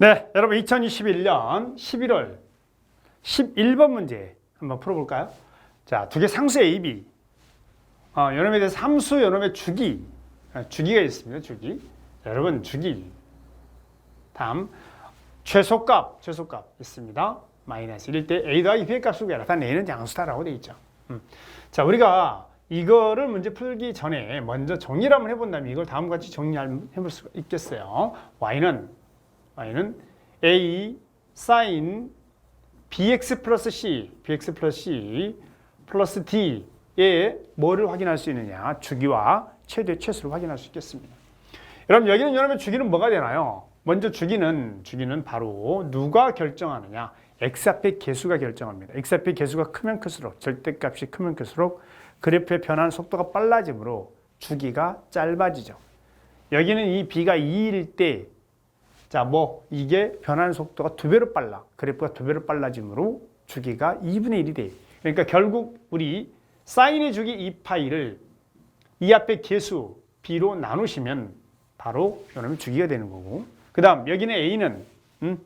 네, 여러분 2021년 11월 11번 문제 한번 풀어볼까요? 자, 두 개 상수 A, B. 어, 요놈에 대해서 함수, 요놈의 주기. 아, 주기가 있습니다, 주기. 자, 여러분, 주기. 다음, 최소값, 최소값 있습니다. 마이너스 1일 때 A 더하기 B의 값을 구해라. 단 A는 양수다라고 돼 있죠. 음. 자, 우리가 이거를 문제 풀기 전에 먼저 정리를 한번 해본다면 이걸 다음과 같이 정리해 볼 수가 있겠어요. Y는 y는 a sin bx 플러스 c, bx 플러스 c 플러스 d의 뭐를 확인할 수 있느냐? 주기와 최대 최소를 확인할 수 있겠습니다. 여러분 여기는 여러분 주기는 뭐가 되나요? 먼저 주기는 주기는 바로 누가 결정하느냐? x 앞의 개수가 결정합니다. x 앞의 개수가 크면 클수록 절대값이 크면 클수록 그래프의 변화는 속도가 빨라지므로 주기가 짧아지죠. 여기는 이 b가 2일 때 자, 뭐 이게 변하는 속도가 두 배로 빨라. 그래프가 두 배로 빨라지므로 주기가 2분의 1이 돼. 그러니까 결국 우리 사인의 주기 2파이를 이 앞에 개수 b로 나누시면 바로 요놈이 주기가 되는 거고. 그 다음 여기는 a는 음,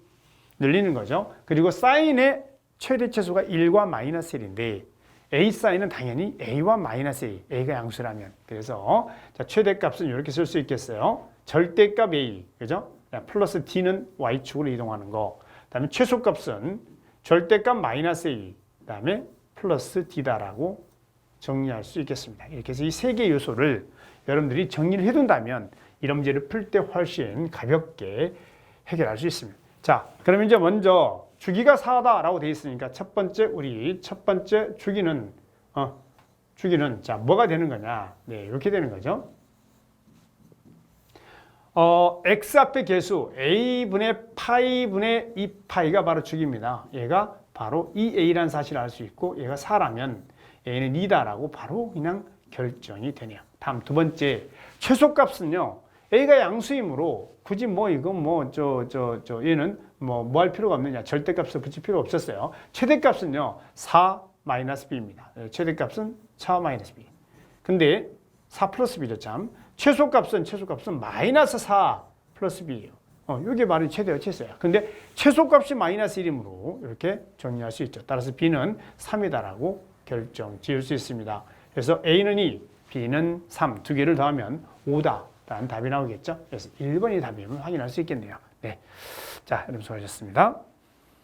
늘리는 거죠. 그리고 사인의 최대 최소가 1과 마이너스 1인데 a 사인은 당연히 a와 마이너스 a, a가 양수라면. 그래서 자, 최대값은 이렇게 쓸 수 있겠어요. 절대값 a, 그죠? 플러스 d는 y축으로 이동하는 거. 그다음에 최소값은 절대값 마이너스 a, 그다음에 플러스 d다라고 정리할 수 있겠습니다. 이렇게 해서 이 세 개의 요소를 여러분들이 정리를 해둔다면 이런 문제를 풀 때 훨씬 가볍게 해결할 수 있습니다. 자, 그럼 이제 먼저 주기가 4다라고 되어 있으니까 첫 번째 우리 첫 번째 주기는 어, 주기는 자 뭐가 되는 거냐? 네, 이렇게 되는 거죠. 어, x 앞의 개수 a분의 파이분의 2파이가 바로 주기입니다. 얘가 바로 2a라는 사실을 알 수 있고 얘가 4라면 a는 2다라고 바로 그냥 결정이 되네요. 다음 두 번째 최소값은요. a가 양수이므로 굳이 뭐 이거 뭐저 저 저 얘는 뭐 뭐 할 필요가 없느냐 절대값을 붙일 필요 없었어요. 최대값은요 4 마이너스 b입니다. 예, 최대값은 4 마이너스 b. 근데 4 플러스 b죠 참. 최소값은 최소값은 마이너스 4 플러스 b예요. 어, 이게 최대와 최소야. 근데 최소값이 마이너스 1이므로 이렇게 정리할 수 있죠. 따라서 b는 3이다라고 결정 지을 수 있습니다. 그래서 a는 2, b는 3 두 개를 더하면 5다. 라는 답이 나오겠죠. 그래서 1번이 답임을 확인할 수 있겠네요. 네. 자, 여러분 수고하셨습니다.